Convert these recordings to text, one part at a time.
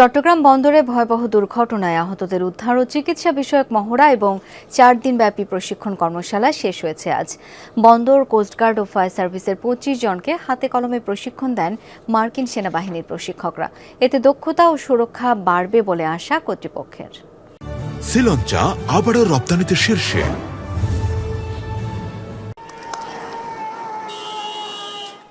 চট্টগ্রাম বন্দরে ভয়াবহ দুর্ঘটনায় আহতদের উদ্ধার ও চিকিৎসা বিষয়ক মহড়া এবং চার দিনব্যাপী প্রশিক্ষণ কর্মশালা শেষ হয়েছে আজ। বন্দর কোস্টগার্ড ও ফায়ার সার্ভিসের পঁচিশ জনকে হাতে কলমে প্রশিক্ষণ দেন মার্কিন সেনাবাহিনীর প্রশিক্ষকরা। এতে দক্ষতা ও সুরক্ষা বাড়বে বলে আশা কর্তৃপক্ষের। শ্রীলঞ্চা আবারও রপ্তানিতে শীর্ষে।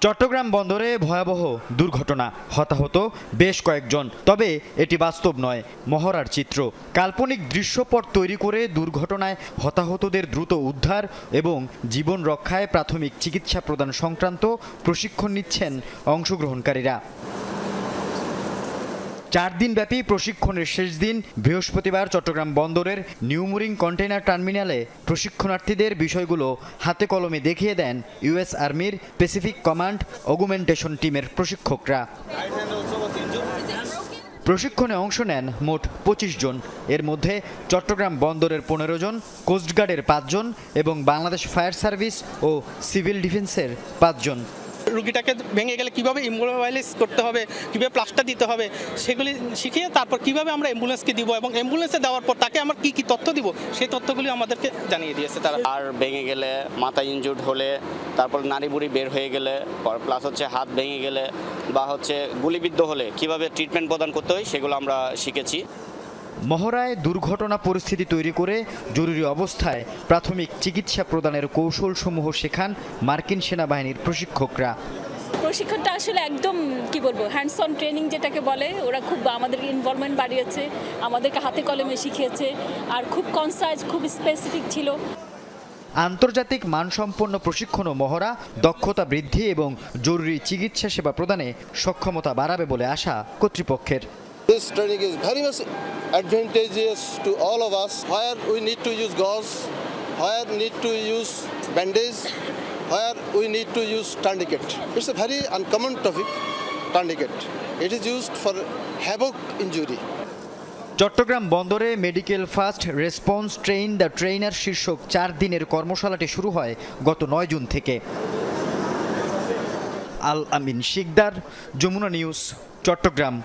চট্টগ্রাম বন্দরে ভয়াবহ দুর্ঘটনা। হতাহত বেশ কয়েকজন। তবে এটি বাস্তব নয়, মহড়ার চিত্র। কাল্পনিক দৃশ্যপট তৈরি করে দুর্ঘটনায় হতাহতদের দ্রুত উদ্ধার এবং জীবন রক্ষায় প্রাথমিক চিকিৎসা প্রদান সংক্রান্ত প্রশিক্ষণ নিচ্ছেন অংশগ্রহণকারীরা। চার দিনব্যাপী প্রশিক্ষণের শেষ দিন বৃহস্পতিবার চট্টগ্রাম বন্দরের নিউমুরিং কন্টেইনার টার্মিনালে প্রশিক্ষণার্থীদের বিষয়গুলো হাতে কলমে দেখিয়ে দেন ইউএস আর্মির প্যাসিফিক কমান্ড অগুমেন্টেশন টিমের প্রশিক্ষকরা। প্রশিক্ষণে অংশ নেন মোট পঁচিশ জন। এর মধ্যে চট্টগ্রাম বন্দরের পনেরো জন, কোস্টগার্ডের পাঁচজন এবং বাংলাদেশ ফায়ার সার্ভিস ও সিভিল ডিফেন্সের পাঁচজন রুগীটাকে ভেঙে গেলে কীভাবে ইমোবাইলাইজ করতে হবে, কীভাবে প্লাস্টার দিতে হবে, সেগুলি শিখিয়ে তারপর কীভাবে আমরা অ্যাম্বুলেন্সকে দিব এবং অ্যাম্বুলেন্সে দেওয়ার পর তাকে আমরা কি কি তথ্য দিব, সেই তথ্যগুলি আমাদেরকে জানিয়ে দিয়েছে তারা। আর ভেঙে গেলে মাথা ইনজুর্ড হলে, তারপর নাড়ি বুড়ি বের হয়ে গেলে প্লাস হচ্ছে হাত ভেঙে গেলে বা হচ্ছে গুলিবিদ্ধ হলে কীভাবে ট্রিটমেন্ট প্রদান করতে হয় সেগুলো আমরা শিখেছি। মহড়ায় দুর্ঘটনা পরিস্থিতি তৈরি করে জরুরি অবস্থায় প্রাথমিক চিকিৎসা প্রদানের কৌশলসমূহ শেখান মার্কিন সেনাবাহিনীর প্রশিক্ষকরা। প্রশিক্ষণটা আসলে একদম কি বলব হ্যান্ডস অন ট্রেনিং যেটাকে বলে ওরা খুব আমাদের ইনভলভমেন্ট বাড়িয়েছে আমাদেরকে হাতে কলমে শিখিয়েছে আর খুব কনসাইজ খুব স্পেসিফিক ছিল। আন্তর্জাতিক মানসম্পন্ন প্রশিক্ষণ ও মহড়া দক্ষতা বৃদ্ধি এবং জরুরি চিকিৎসা সেবা প্রদানে সক্ষমতা বাড়াবে বলে আশা কর্তৃপক্ষের। This training is very much advantageous to all of us. Where we need to use gauze, where need to use bandage, where we need to use tourniquet. It's a very uncommon topic, tourniquet. It is used for havoc injury. Chittagong বন্দরে medical first response train the trainer শীর্ষক চার দিনের কর্মশালাটি শুরু হয় গত নয় June থেকে Al Amin Sikdar Jamuna news Chittagong